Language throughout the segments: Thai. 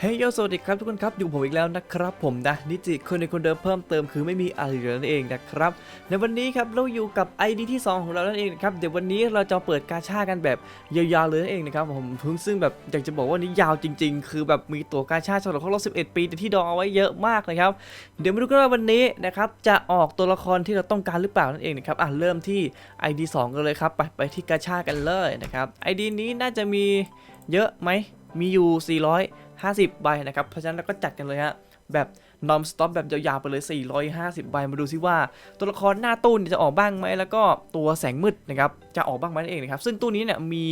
เฮ้ยโยสวัสดีครับทุกคนครับอยู่ผมอีกแล้วนะครับ ผมนะนิจิคนในคนเดิมเพิ่มเติมคือไม่มีอะไรเหลือนั่นเองนะครับ ในวันนี้ครับเราอยู่กับ ID ที่ 2 ของเรานั่นเองนะครับเดี๋ยววันนี้เราจะเปิดกาชากันแบบยาวๆเลยนั่นเองนะครับผมพิ่งซึ่งแบบอยากจะบอกว่านี้ยาวจริง ๆ คือแบบมีตัวกาชาฉลองครบรอบ11 ปีที่ดองเอาไว้เยอะมากนะครับ เดี๋ยวมาดูกันว่าวันนี้นะครับจะออกตัวละครที่เราต้องการหรือเปล่านั่นเองนะครับอะเริ่มที่ ID 2 กันเลยครับไปไปที่กาชากันเลยนะครับ ID นี้น่าจะมีเยอะไหมมีอยู่ 50 ใบนะครับ เพราะฉะนั้นเราก็จัดกันเลยฮะ แบบ non stop แบบยาวๆไปเลย 450 ใบ มาดูซิว่าตัวละครหน้าตู้นจะออกบ้างไหม แล้วก็ตัวแสงมืดนะครับ จะออกบ้างไหมนั่นเองนะครับ ซึ่งตู้นี้เนี่ยมี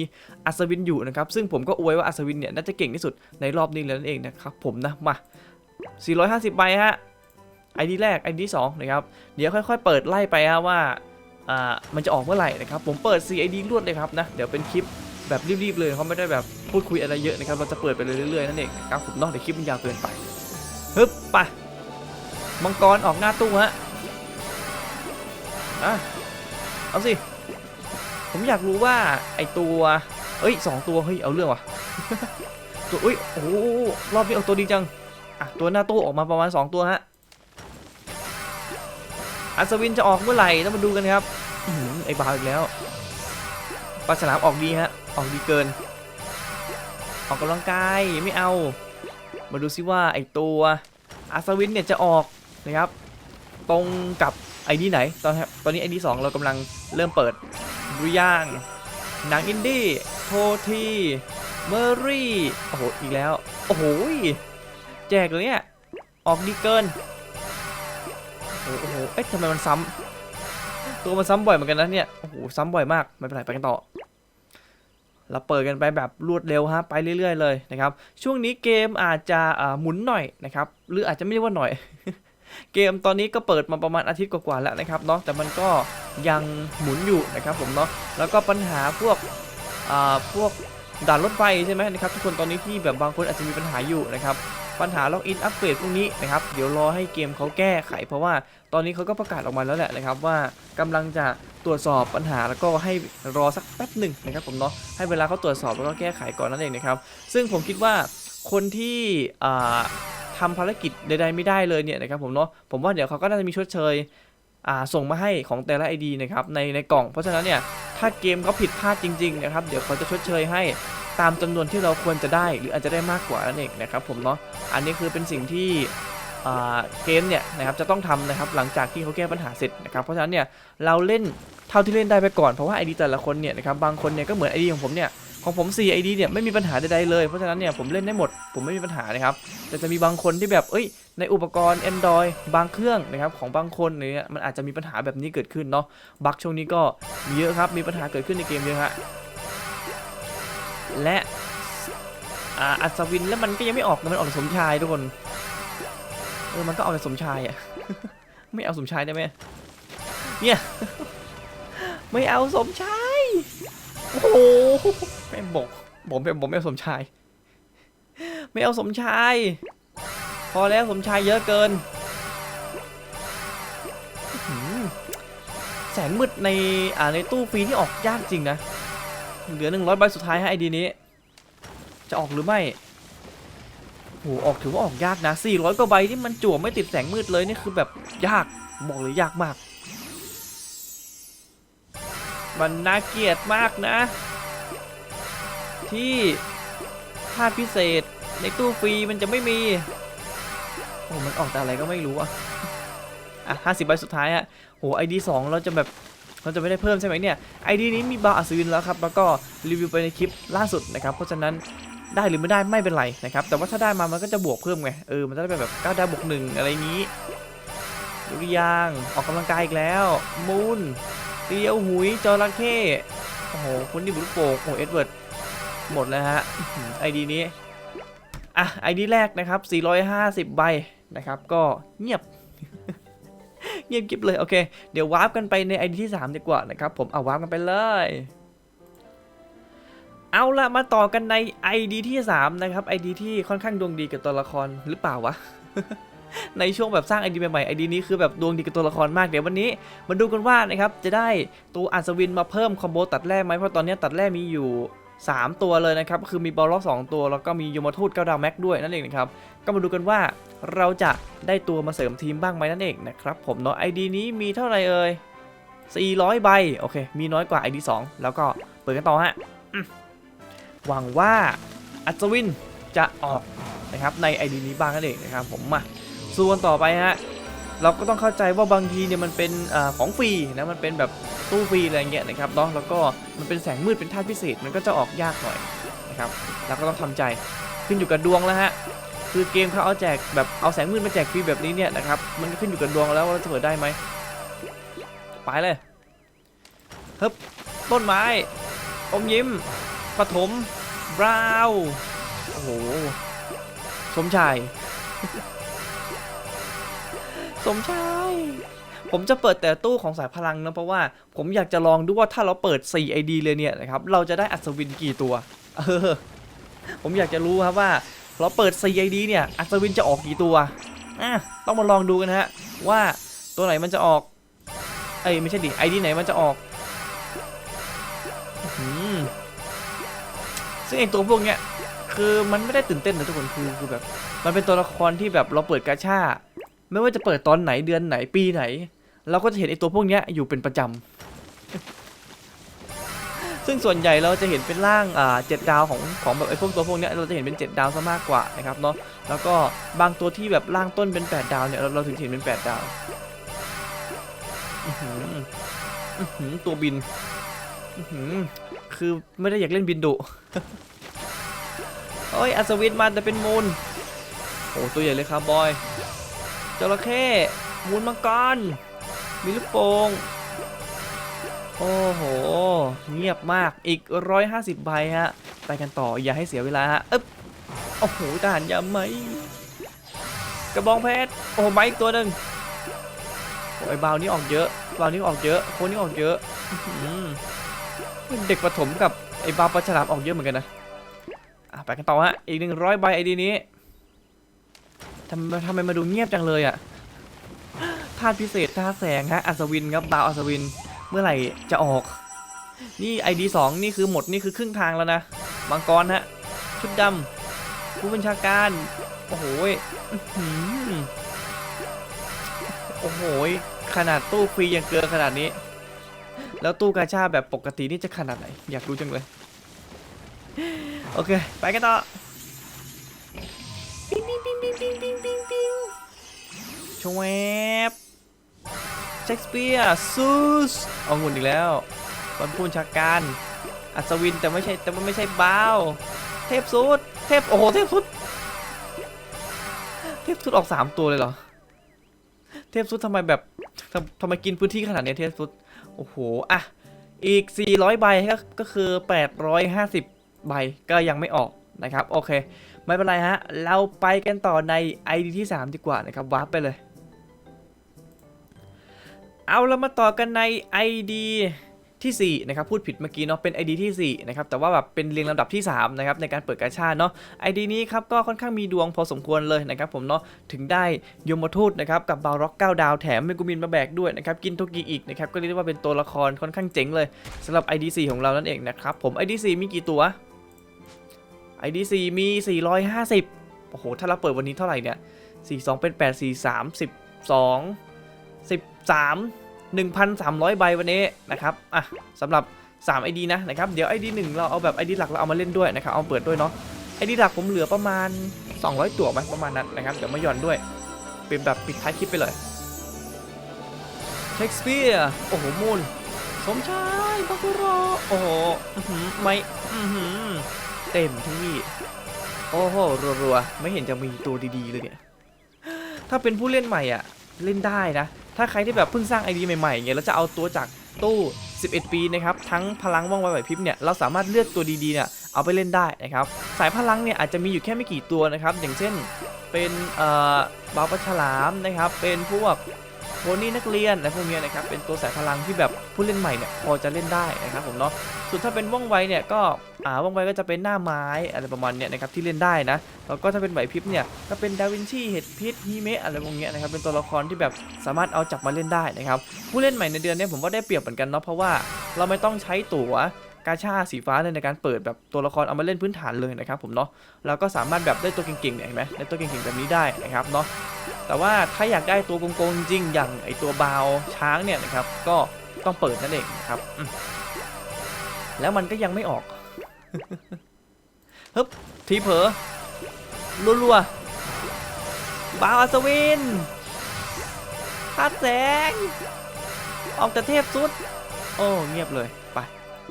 อัศวินอยู่นะครับ ซึ่งผมก็อวยว่าอัศวินเนี่ยน่าจะเก่งที่สุดในรอบนี้แล้วนั่นเองนะครับผมนะ มา 450 ใบฮะ ID แรก ID 2นะครับ เดี๋ยวค่อย ๆ เปิดไล่ไปฮะว่าอ่ามันจะออกเมื่อไหร่นะครับ ผมเปิด 4ID รวดเลยครับนะ เดี๋ยวเป็นคลิป แบบรีบๆเลยเขาไม่ได้แบบพูดคุยอะไรเยอะนะครับเราจะเปิดไปเรื่อยๆนั่นเองนะครับผมเนอกเดี๋ยวคลิปมันยาวเกินไปฮึบไปมังกรออกหน้าตู้ฮะอะเอาสิผมอยากรู้ว่าไอตัวเอ้ยสองตัวเฮ้ยเอาเรื่องว่ะตัวเอ้ยโอ้รอบนี้เอาตัวดีจังอะตัวหน้าตู้ออกมาประมาณ 2 ตัวฮะอัศวินจะออกเมื่อไหร่ต้องมาดูกันครับอื้อหือไอบาอีกแล้ว ปลาฉลามออกดีฮะ ออกดีเกิน ออกกำลังกายไม่เอา มาดูซิว่าไอตัวอัศวินเนี่ยจะออกนะครับ ตรงกับไอดีไหน ตอนตอนนี้ไอดีสองเรากำลังเริ่มเปิดดูย่าง หนังอินดี้โททีเมอรี่ โอ้โห อีกแล้ว โอ้โห แจกเลยเนี่ย ออกดีเกิน โอ้โห เอ๊ะทำไมมันซ้ำ ตัวมันซ้ำบ่อยเหมือนกันนะเนี่ย โอ้โห ซ้ำบ่อยมาก ไม่เป็นไรไปกันต่อเราเปิดกันไปแบบรวดเร็วฮะ ไปเรื่อย ๆ เลยนะครับ ช่วงนี้เกมอาจจะหมุนหน่อยนะครับ หรืออาจจะไม่เรียกว่าหน่อย เกมตอนนี้ก็เปิดมาประมาณอาทิตย์กว่าๆแล้วนะครับเนาะ แต่มันก็ยังหมุนอยู่นะครับผมเนาะ แล้วก็ปัญหาพวกพวกด่านรถไฟใช่ไหมนะครับทุกคนตอนนี้ที่แบบบางคนอาจจะมีปัญหาอยู่นะครับปัญหาล็อกอินอัปเกรดพวกนี้นะครับเดี๋ยวรอให้เกมเขาแก้ไขเพราะว่า ตอนนี้เขาก็ประกาศออกมาแล้วแหละนะครับว่ากำลังจะตรวจสอบปัญหาแล้วก็ให้รอสักแป๊บหนึ่งนะครับผมเนาะให้เวลาเขาตรวจสอบแล้วก็แก้ไขก่อนนั่นเองนะครับ ซึ่งผมคิดว่าคนที่อ่าทำภารกิจใดๆไม่ได้เลยเนี่ยนะครับผมเนาะผมว่าเดี๋ยวเขาก็น่าจะมีชดเชยส่งมาให้ของแต่ละ ID นะครับในในกล่อง เพราะฉะนั้นเนี่ยถ้าเกมเขาผิดพลาดจริงๆนะครับเดี๋ยวเขาจะชดเชยให้ตามจำนวนที่เราควรจะได้ หรืออาจจะได้มากกว่านั่นเองนะครับผมเนาะอันนี้คือเป็นสิ่งที่ เกมเนี่ยนะครับจะต้องทำนะครับหลังจากที่เขาแก้ปัญหาเสร็จนะครับเพราะฉะนั้นเนี่ยเราเล่นเท่าที่เล่นได้ไปก่อนเพราะว่า ID แต่ละคนเนี่ยนะครับบางคนเนี่ยก็เหมือน ID ของผมเนี่ยของผม 4 ID เนี่ยไม่มีปัญหาใดๆเลยเพราะฉะนั้นเนี่ยผมเล่นได้หมด ผมไม่มีปัญหานะครับแต่จะมีบางคนที่แบบเอ้ยในอุปกรณ์ Android บางเครื่องนะครับของบางคนเนี่ยมันอาจจะมีปัญหาแบบนี้เกิดขึ้นเนาะบั๊กช่วงนี้ก็มีเยอะครับมีปัญหาเกิดขึ้นในเกมเยอะฮะและอัศวินแล้วมันก็ยังไม่ออกนะมันออกสมชายทุกคน เออมันก็เอาแต่สมชายอะไม่เอาสมชายได้ไหมเนี่ยไม่เอาสมชายโอ้โหไม่บอกผมเป็นผมไม่เอาสมชาย ไม่เอาสมชาย พอแล้วสมชายเยอะเกินแสงมืดในอ่าในตู้ฟรีที่ออกยากจริงนะ เหลือหนึ่งร้อยใบสุดท้ายให้ไอดีนี้ จะออกหรือไม่ โหออกถือว่าออกยากนะ400กว่าใบที่มันจั่วไม่ติดแสงมืดเลยนี่คือแบบยากบอกเลยยากมาก มันน่าเกลียดมากนะ ที่ภาพพิเศษในตู้ฟรีมันจะไม่มีโอ้มันออกแต่อะไรก็ไม่รู้อะอะห้าสิบใบสุดท้ายอะโหไอดีสองเราจะแบบเราจะไม่ได้เพิ่มใช่ไหมเนี่ยไอดีนี้มีบาร์อัศวินแล้วครับ แล้วก็รีวิวไปในคลิปล่าสุดนะครับ เพราะฉะนั้น ได้หรือไม่ได้ไม่เป็นไรนะครับแต่ว่าถ้าได้มามันก็จะบวกเพิ่มไงเออมันจะได้เป็นแบบ9ดาวบวกหนึ่งอะไรอย่างนี้ดูหรือยังออกกำลังกายอีกแล้วมูนเตียวหุยจระเข้โอ้โหคุณนี่บุลูกโป่งโอ้เอ็ดเวิร์ดหมดแล้วฮะไอดีนี้อะไอดีแรกนะครับ 450 ใบนะครับ ก็เงียบเงียบกิบเลย โอเค เดี๋ยววาร์ปกันไปในไอดีที่ 3 ดีกว่านะครับ ผมเอาวาร์ปกันไปเลย เอาละมาต่อกันใน ID ที่ 3 นะครับ ID ที่ค่อนข้างดวงดีกับตัวละครหรือเปล่าวะ ในช่วงแบบสร้าง ID ใหม่ๆ ID นี้คือแบบดวงดีกับตัวละครมากเดี๋ยววันนี้ มาดูกันว่านะครับจะได้ตัวอัศวินมาเพิ่มคอมโบตัดแรกไหมเพราะตอนนี้ตัดแรกมีอยู่ 3 ตัวเลยนะครับคือมีบอลล็อก2ตัว แล้วก็มียมทูตเก้าดาวแม็กด้วยนั่นเองนะครับก็มาดูกันว่าเราจะได้ตัวมาเสริมทีมบ้างไหมนั่นเองนะครับผมเนาะ ID นี้มีเท่าไหร่เอ่ย400 ใบโอเค มีน้อยกว่า ID 2แล้วก็เปิดกันต่อฮะ หวังว่าอัศวินจะออกนะครับใน ID นี้บ้างนั่นเองนะครับผมมาส่วนต่อไปฮะเราก็ต้องเข้าใจว่าบางทีเนี่ยมันเป็นอของฟรีนะมันเป็นแบบตู้ฟรีอะไรเงี้ยนะครับเนาะแล้วก็มันเป็นแสงมืดเป็นธาตุพิเศษมันก็จะออกยากหน่อยนะครับเราก็ต้องทำใจขึ้นอยู่กับดวงแล้วฮะคือเกมเขาเอาแจกแบบเอาแสงมืดมาแจกฟรีแบบนี้เนี่ยนะครับมันขึ้นอยู่กับดวงแล้วว่าเราจะเปิดได้ไหมไปเลยฮึบต้นไม้อมยิ้ม ปฐมบราวโอ้โห สมชาย สมชาย ผมจะเปิดแต่ตู้ของสายพลังนะ เพราะว่าผมอยากจะลองดูว่าถ้าเราเปิด 4 ID เลยเนี่ยนะครับ เราจะได้อัศวินกี่ตัว เออ ผมอยากจะรู้ครับว่า เราเปิด 4 ID เนี่ย อัศวินจะออกกี่ตัวอะต้องมาลองดูกันนะฮะ ว่าตัวไหนมันจะออก เอ้ยไม่ใช่ดิ ID ไหนมันจะออก ซึ่งไอตัวพวกเนี้ยคือมันไม่ได้ตื่นเต้นนะทุกคนคือคือแบบ มันเป็นตัวละครที่แบบเราเปิดกาชาไม่ว่าจะเปิดตอนไหนเดือนไหนปีไหน เราก็จะเห็นไอตัวพวกเนี้ยอยู่เป็นประจำซึ่งส่วนใหญ่เราจะเห็นเป็นร่างอ่าเจ็ดดาวของของแบบไอพวกตัวพวกเนี้ยเราจะเห็นเป็นเจ็ดดาวซะมากกว่านะครับเนาะแล้วก็บางตัวที่แบบร่างต้นเป็นแปดดาวเนี่ยเราเราถึงเห็นเป็นแปดดาวอื้อหืออื้อหือตัวบินอื้อหือ คือไม่ได้อยากเล่นบินดุโอ้ยอัศวินมาแต่เป็นมูลโอ้ตัวใหญ่เลยครับบอยจระเข้มูลมังกรมีลูกโป่งโอ้โห เงียบมากอีก 150 ใบฮะ ไปกันต่ออย่าให้เสียเวลาฮะอึ๊บโอ้โหทหารยาไหม กระบองเพชรโอ้โหไม้อีกตัวหนึ่งโอ้ยบาวนี่ออกเยอะบาวนี่ออกเยอะ โคนนี่ออกเยอะ เด็กประถมกับไอ้บาปลาฉลามออกเยอะเหมือนกันนะอะไปกันต่อฮะ อีก100ใบไอดีนี้ทำไมทำไมมาดูเงียบจังเลยอะธาตุพิเศษธาตุแสงฮะ อัศวินครับดาวอัศวิน เมื่อไหร่จะออก นี่ไอดีสองนี่คือหมดนี่คือครึ่งทางแล้วนะ มังกรฮะ ชุดดำผู้บัญชาการ โอ้โหโอ้โห ขนาดตู้ฟรียังเกินขนาดนี้ แล้วตู้กาชาแบบปกตินี่จะขนาดไหน อยากรู้จังเลย โอเค ไปกันต่อปิ๊งปิ๊งปิ๊งปิ๊งปิ๊งปิ๊งปิ๊งปิ๊งชวบเชคสเปียร์ซูสเอางุนอีกแล้วบอลพูนชาการอัศวินแต่ไม่ใช่แต่มันไม่ใช่บาวเทพสุดเทพโอ้โหเทพสุดเทพสุดออกสามตัวเลยเหรอเทพสุดทำไมแบบทำทำไมกินพื้นที่ขนาดนี้เทพสุด โอ้โห อะ อีก 400 ใบก็ก็คือ 850 ใบก็ยังไม่ออกนะครับ โอเค ไม่เป็นไรฮะ เราไปกันต่อใน ID ที่ 3 ดีกว่านะครับวาร์ปไปเลย เอาเรามาต่อกันใน ID ที่4นะครับพูดผิดเมื่อกี้เนาะเป็น ID ที่4นะครับแต่ว่าแบบเป็นเรียงลำดับที่3นะครับในการเปิดกาชาเนาะ ID นี้ครับก็ค่อนข้างมีดวงพอสมควรเลยนะครับผมเนาะถึงได้ยมทูตนะครับกับบาร็อก9ดาวแถมเมกุมินมาแบกด้วยนะครับกินโทกิอีกนะครับก็เรียกว่าเป็นตัวละครค่อนข้างเจ๋งเลยสำหรับ ID 4ของเรานั่นเองนะครับผม ID 4มีกี่ตัว ID4 มี 450โอ้โหถ้าเราเปิดวันนี้เท่าไหร่เนี่ย42เป็น8 43 12 13 1,300 ใบวันนี้นะครับอะสำหรับ 3 ID นะนะครับเดี๋ยว ID 1 เราเอาแบบ ID หลักเราเอามาเล่นด้วยนะครับเอาเปิดด้วยเนาะ ID หลักผมเหลือประมาณ 200 ตัวไหมประมาณนั้นนะครับเดี๋ยวมาหย่อนด้วย เป็นแบบปิดท้ายคลิปไปเลยเชคสเปียร์โอ้โหมูลสมชายบาคุโรโอ้โหอื้อหือไม่อื้อหือเต็มที่โอ้โหรัวๆไม่เห็นจะมีตัวดีๆเลยเนี่ยถ้าเป็นผู้เล่นใหม่อะ เล่นได้นะ ถ้าใครที่แบบเพิ่งสร้างไอดีใหม่ๆเงี้ยแล้วจะเอาตัวจากตู้ 11 ปีนะครับทั้งพลังว่องไวไหวพริบเนี่ยเราสามารถเลือกตัวดีๆเนี่ยเอาไปเล่นได้นะครับสายพลังเนี่ยอาจจะมีอยู่แค่ไม่กี่ตัวนะครับอย่างเช่นเป็นเอ่อบาปะฉลามนะครับเป็นพวก โพนี่นักเรียนอะไรพวกเนี้ยนะครับเป็นตัวสายพลังที่แบบผู้เล่นใหม่เนี่ยพอจะเล่นได้นะครับผมเนาะส่วนถ้าเป็นว่องไวเนี่ยก็อ่าว่องไวก็จะเป็นหน้าไม้อะไรประมาณเนี้ยนะครับที่เล่นได้นะแล้วก็ถ้าเป็นไหวพริบเนี่ยก็เป็นดาวินชีเห็ดพิษฮิเมะอะไรพวกเนี้ยนะครับเป็นตัวละครที่แบบสามารถเอาจับมาเล่นได้นะครับผู้เล่นใหม่ในเดือนนี้ผมว่าได้เปรียบเหมือนกันเนาะเพราะว่าเราไม่ต้องใช้ตั๋ว กาชาสีฟ้าเลยในการเปิดแบบตัวละครเอามาเล่นพื้นฐานเลยนะครับผมเนาะเราก็สามารถแบบได้ตัวเก่งๆเนี่ยเห็นไหมได้ตัวเก่งๆแบบนี้ได้นะครับเนาะแต่ว่าถ้าอยากได้ตัวโกงๆจริงอย่างไอตัวบาวช้างเนี่ยนะครับก็ต้องเปิดนั่นเองนะครับ แล้วมันก็ยังไม่ออกฮึบทีเผลอรัวๆบาวอัศวินธาตุแสง ออกแต่เทพสุด โอ้ เงียบเลย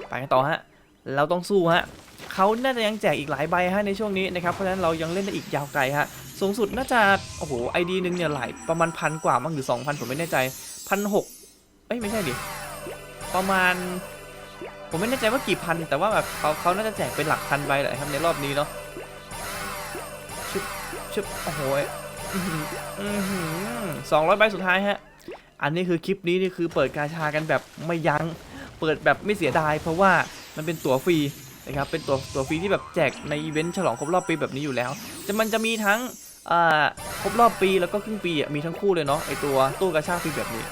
ไปกันต่อฮะ เราต้องสู้ฮะเขาน่าจะยังแจกอีกหลายใบฮะในช่วงนี้นะครับ เพราะฉะนั้นเรายังเล่นได้อีกยาวไกลฮะ สูงสุดน่าจะ โอ้โหไอดีหนึ่งเนี่ยหลายประมาณพันกว่ามั้งหรือ 2,000 ผมไม่แน่ใจพันหกเอ้ยไม่ใช่ดิ ประมาณ ผมไม่แน่ใจว่ากี่พัน แต่ว่าแบบเขาเขาน่าจะแจกเป็นหลักพันใบแหละครับในรอบนี้เนาะชึบชึบโอ้โหสองร้อยใบสุดท้ายฮะ อันนี้คือคลิปนี้นี่คือเปิดกาชากันแบบไม่ยัง้ง เปิดแบบไม่เสียดาย เพราะว่ามันเป็นตั๋วฟรีนะครับเป็นตั๋วตั๋วฟรีที่แบบแจกในอีเวนต์ฉลองครบรอบปีแบบนี้อยู่แล้ว จะมันจะมีทั้งครบรอบปีแล้วก็ครึ่งปีอะมีทั้งคู่เลยเนาะไอตัวตู้กาชากฟรีแบบนี้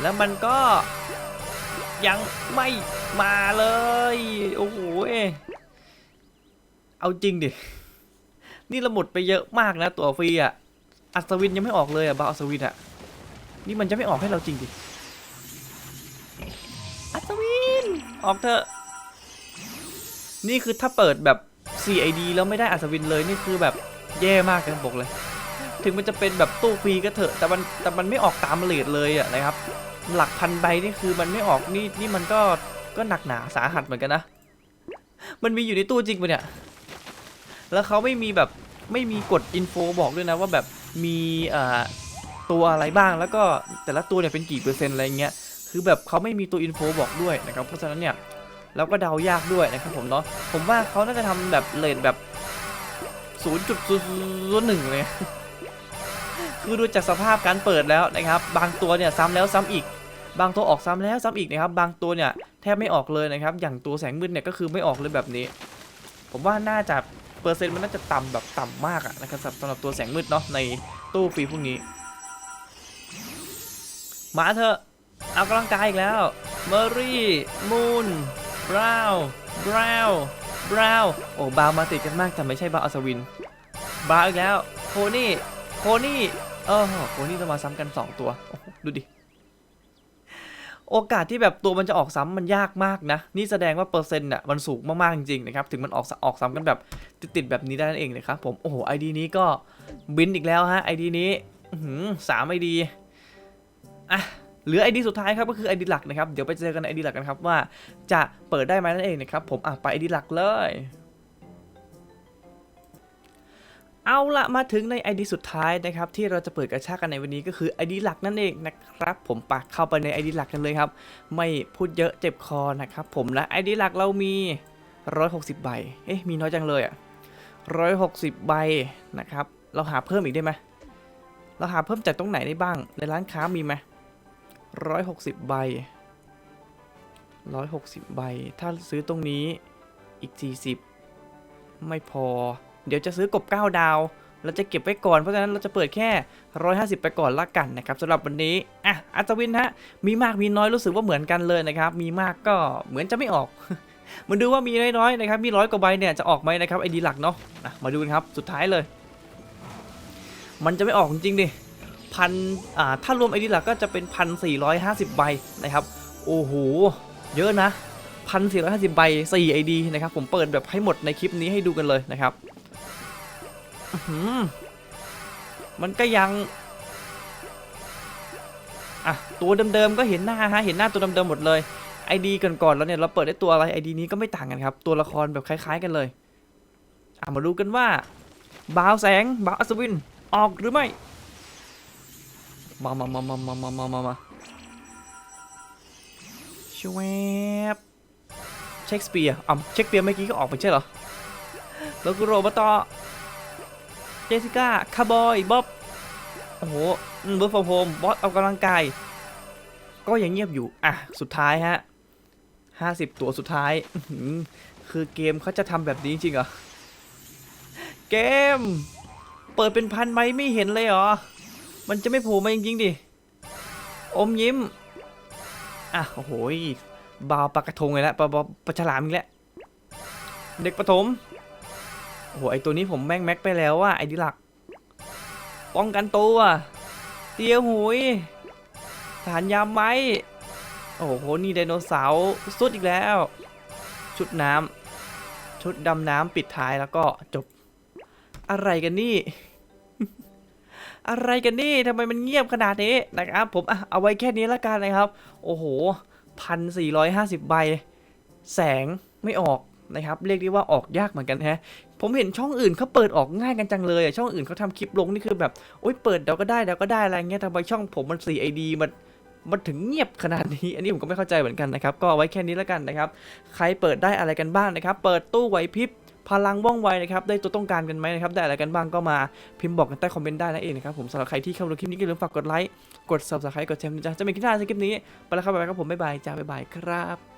แล้วมันก็ยังไม่มาเลย โอ้โหเอาจริงดิ นี่เราหมดไปเยอะมากนะตั๋วฟรีอะอัศวินยังไม่ออกเลยอะบาอัศวินอะนี่มันจะไม่ออกให้เราจริงดิ ออกเถอะ นี่คือถ้าเปิดแบบ 4ID แล้วไม่ได้อัศวินเลยนี่คือแบบแย่มากกันบอกเลย ถึงมันจะเป็นแบบตู้ฟรีก็เถอะ แต่มันแต่มันไม่ออกตามเลทเลยอะนะครับ หลักพันใบนี่คือมันไม่ออกนี่นี่มันก็ก็หนักหนาสาหัสเหมือนกันนะ มันมีอยู่ในตู้จริงปะเนี่ย แล้วเขาไม่มีแบบไม่มีกดอินโฟบอกด้วยนะว่าแบบมีตัวอะไรบ้างแล้วก็แต่ละตัวเนี่ยเป็นกี่เปอร์เซ็นต์อะไรเงี้ย คือแบบเขาไม่มีตัวอินโฟบอกด้วยนะครับเพราะฉะนั้นเนี่ยเราก็เดายากด้วยนะครับผมเนาะผมว่าเขาน่าจะทำแบบเลทแบบ 0.01เลยคือดูจากสภาพการเปิดแล้วนะครับ บางตัวเนี่ยซ้ำแล้วซ้ำอีก บางตัวออกซ้ำแล้วซ้ำอีกนะครับ บางตัวเนี่ยแทบไม่ออกเลยนะครับ อย่างตัวแสงมืดเนี่ยก็คือไม่ออกเลยแบบนี้ ผมว่าน่าจะเปอร์เซ็นต์มันน่าจะต่ำแบบต่ำมากอะนะครับสำหรับตัวแสงมืดเนาะในตู้ฟรีพวกนี้ มาเถอะ เอากำลังกายอีกแล้วเมอรี่มูนบราวบราวบราวโอ้บาวมาติดกันมากแต่ไม่ใช่บาวอัศวินบาวอีกแล้วโคนี่โคนี่เออโคนี่จะมาซ้ำกัน 2 ตัวดูดิโอกาสที่แบบตัวมันจะออกซ้ำมันยากมากนะ นี่แสดงว่าเปอร์เซ็นต์อะมันสูงมากๆจริงๆนะครับ ถึงมันออกออกซ้ำกันแบบติดๆแบบนี้ได้นั่นเองนะครับผม โอ้โหไอดีนี้ก็บินอีกแล้วฮะไอดีนี้สามไอดีอะ เหลือไอดีสุดท้ายครับก็คือไอดีหลักนะครับ เดี๋ยวไปเจอกันในไอดีหลักกันครับว่าจะเปิดได้ไหมนั่นเองนะครับผมอะไปไอดีหลักเลย เอาละมาถึงใน ID สุดท้ายนะครับที่เราจะเปิดกระชากกันในวันนี้ก็คือ ID หลักนั่นเองนะครับ ผมปากเข้าไปใน ID หลักกันเลยครับ ไม่พูดเยอะเจ็บคอนะครับผมและ ID หลักเรามี 160 ใบ เอ๊ะมีน้อยจังเลยอะ160 ใบนะครับ เราหาเพิ่มอีกได้ไหมเราหาเพิ่มจากตรงไหนได้บ้าง ในร้านค้ามีไหม 160 ใบ 160 ใบ ถ้าซื้อตรงนี้อีก 40 ไม่พอ เดี๋ยวจะซื้อกบ 9 ดาว เราจะเก็บไว้ก่อน เพราะฉะนั้นเราจะเปิดแค่ 150 ไปก่อนละกันนะครับสำหรับวันนี้ อะ อัศวินฮะ มีมากมีน้อยรู้สึกว่าเหมือนกันเลยนะครับ มีมากก็เหมือนจะไม่ออกมาดูว่ามีน้อยๆนะครับ มีร้อยกว่าใบเนี่ยจะออกไหมนะครับไอดีหลักเนาะะมาดูกันครับ สุดท้ายเลย มันจะไม่ออกจริงดิ พันอ่าถ้ารวมไอดีหลักก็จะเป็นพันสี่ร้อยห้าสิบใบนะครับโอ้โหเยอะนะพันสี่ร้อยห้าสิบใบสี่ไอดีนะครับผมเปิดแบบให้หมดในคลิปนี้ให้ดูกันเลยนะครับมันก็ยังอะตัวเดิมๆก็เห็นหน้าฮะเห็นหน้าตัวเดิมๆหมดเลยไอดีก่อนๆแล้วเนี่ยเราเปิดได้ตัวอะไรไอดีนี้ก็ไม่ต่างกันครับ ตัวละครแบบคล้าย ๆกันเลยอะมาดูกันว่าบาวแสงบาวอัศวินออกหรือไม่ มามามามามามามามามาชวบเช็คสเปียร์อะเช็คสเปียร์เมื่อกี้ก็ออกไปใช่เหรอแล้วก็โรมาต่อเจสิก้าคาร์บอยบ๊อบโอ้โหเบิร์ฟอร์โฮมบอสออกกำลังกายก็ยังเงียบอยู่ อะ สุดท้ายฮะห้าสิบตัวสุดท้าย คือเกมเขาจะทำแบบนี้จริงเหรอ เกม เปิดเป็นพันไหมไม่เห็นเลยเหรอ มันจะไม่โผล่มาจริงๆดิ อมยิ้ม อะ โอ้โหบาวปากกระทงเลยละปลาปลาปลาฉลามอีกแล้ว เด็กประถม โอ้โห ไอตัวนี้ผมแม่งแม็กไปแล้วว่าไอดิหลัก ป้องกันตัวเตียวหุยฐานยามไม้ โอ้โห นี่ไดโนเสาร์สุดอีกแล้ว ชุดน้ำ ชุดดำน้ำปิดท้ายแล้วก็จบ อะไรกันนี่ อะไรกันนี่ทำไมมันเงียบขนาดนี้นะครับผมเอาไว้แค่นี้ละกันนะครับ โอ้โหพันสี่ร้อยห้าสิบใบ แสงไม่ออกนะครับ เรียกได้ว่าออกยากเหมือนกันแฮะ ผมเห็นช่องอื่นเขาเปิดออกง่ายกันจังเลยช่องอื่นเขาทำคลิปลงนี่คือแบบโอ๊ยเปิดเดี๋ยวก็ได้เดี๋ยวก็ได้อะไรเงี้ยทำไมช่องผมมัน 4ID มันมันถึงเงียบขนาดนี้ อันนี้ผมก็ไม่เข้าใจเหมือนกันนะครับ ก็เอาไว้แค่นี้แล้วกันนะครับ ใครเปิดได้อะไรกันบ้างนะครับ เปิดตู้ไหวพริบ พลังว่องไวนะครับได้ตัวต้องการกันไหมนะครับได้อะไรกันบ้างก็มาพิมพ์บอกกันใต้คอมเมนต์ได้นั่นเองนะครับผมสำหรับใครที่เข้ามาดูคลิปนี้ก็อย่าลืมฝากกดไลค์กด subscribe กดแชร์นะจ๊ะจะมีคลิปหน้าในคลิปนี้ไปแล้วครับบ๊ายบายครับผมบ๊ายบายจ้าบ๊ายบายครับ